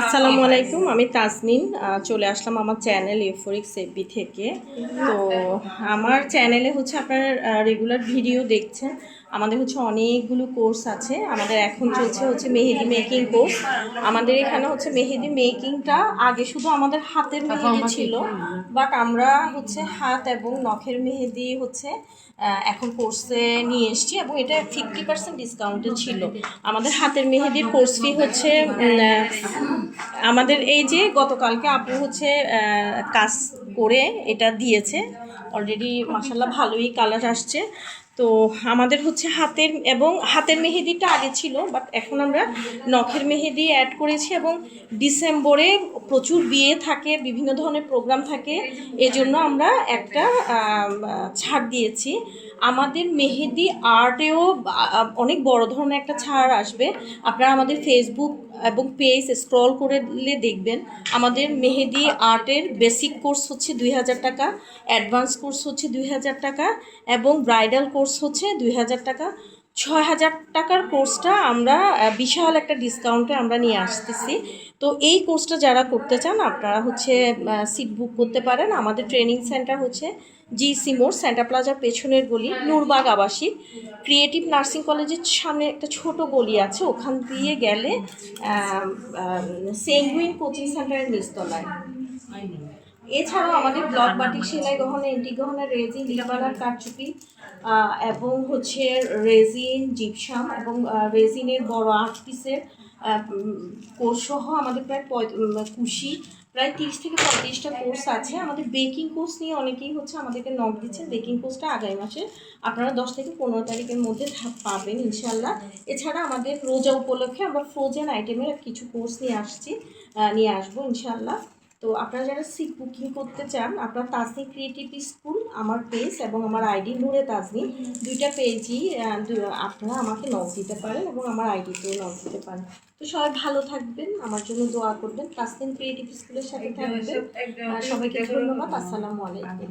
আসসালামু আলাইকুম, আমি তাসনিন চলে আসলাম আমার চ্যানেল ইউফোরিক্স এফবি থেকে। তো আমার চ্যানেলে হচ্ছে আপনার রেগুলার ভিডিও দেখছেন। আমাদের হচ্ছে অনেকগুলো কোর্স আছে। আমাদের এখন চলছে হচ্ছে মেহেদি মেকিং কোর্স আমাদের এখানে হচ্ছে মেহেদি মেকিংটা আগে শুধু আমাদের হাতের মেহেদি ছিল বাট আমরা হচ্ছে হাত এবং নখের মেহেদি হচ্ছে এখন কোর্সে নিয়ে এসেছি এবং এটা ফিফটি পার্সেন্ট ডিসকাউন্টে ছিল। আমাদের হাতের মেহেদির কোর্স ফি হচ্ছে আমাদের এই যে গতকালকে আপু হচ্ছে কাজ করে এটা দিয়েছে। অলরেডি মাসাল্লাহ ভালোই কালার আসছে। তো আমাদের হচ্ছে হাতের এবং হাতের মেহেদিটা আগে ছিল বাট এখন আমরা নখের মেহেদি অ্যাড করেছি এবং ডিসেম্বরে প্রচুর বিয়ে থাকে, বিভিন্ন ধরনের প্রোগ্রাম থাকে, এজন্য আমরা একটা ছাড় দিয়েছি। আমাদের মেহেদি আর্টেও অনেক বড় ধরনের একটা ছাড় আসবে। আপনারা আমাদের ফেসবুক এবং পেজ স্ক্রল করলে দেখবেন আমাদের মেহেদি আর্টের বেসিক কোর্স হচ্ছে দুই হাজার টাকা অ্যাডভান্স কোর্স হচ্ছে দুই হাজার টাকা এবং ব্রাইডাল কোর্স হচ্ছে দুই হাজার টাকা। ছয় হাজার টাকার কোর্সটা আমরা বিশাল একটা ডিসকাউন্টে আমরা নিয়ে আসতেছি। তো এই কোর্সটা যারা করতে চান আপনারা হচ্ছে সিট বুক করতে পারেন। আমাদের ট্রেনিং সেন্টার হচ্ছে জি সিমোর সেন্টার প্লাজার পেছনের গলি নূরবাগ আবাসিক। ক্রিয়েটিভ নার্সিং কলেজের সামনে একটা ছোট গলি আছে ওখান দিয়ে গেলে সেঙ্গুইন কোচিং সেন্টারের নিচতলায়। এছাড়াও আমাদের ব্লক বাটিক সেলাই গহনা, এন্টি গহনা, রেজিন, লিপারার কারচুপি এবং হচ্ছে রেজিন, জিপসাম এবং রেজিনের বড় আট পিসের কোর্স সহ আমাদের প্রায় কুশি, প্রায় তিরিশ থেকে পঁয়ত্রিশটা কোর্স আছে। আমাদের বেকিং কোর্স নিয়ে অনেকেই হচ্ছে আমাদেরকে নক দিচ্ছেন। বেকিং কোর্সটা আগামী মাসে আপনারা দশ থেকে পনেরো তারিখের মধ্যে পাবেন ইনশাল্লাহ। এছাড়া আমাদের রোজা উপলক্ষে আমরা ফ্রোজেন আইটেমের কিছু কোর্স নিয়ে আসছি নিয়ে আসব ইনশাল্লাহ। তো আপনারা যারা সিট বুকিং করতে চান আপনার তাজনি ক্রিয়েটিভ স্কুল আমার পেজ এবং আমার আইডি নূরে তাজনি দুইটা পেজই আপনারা আমাকে নক দিতে পারেন এবং আমার আইডিতেও নক দিতে পারেন। তো সবাই ভালো থাকবেন আমার জন্য দোয়া করবেন। তাসনিম ক্রিয়েটিভ স্কুলের সাথে থাকবেন। সবাইকে ধন্যবাদ। আসসালামু আলাইকুম।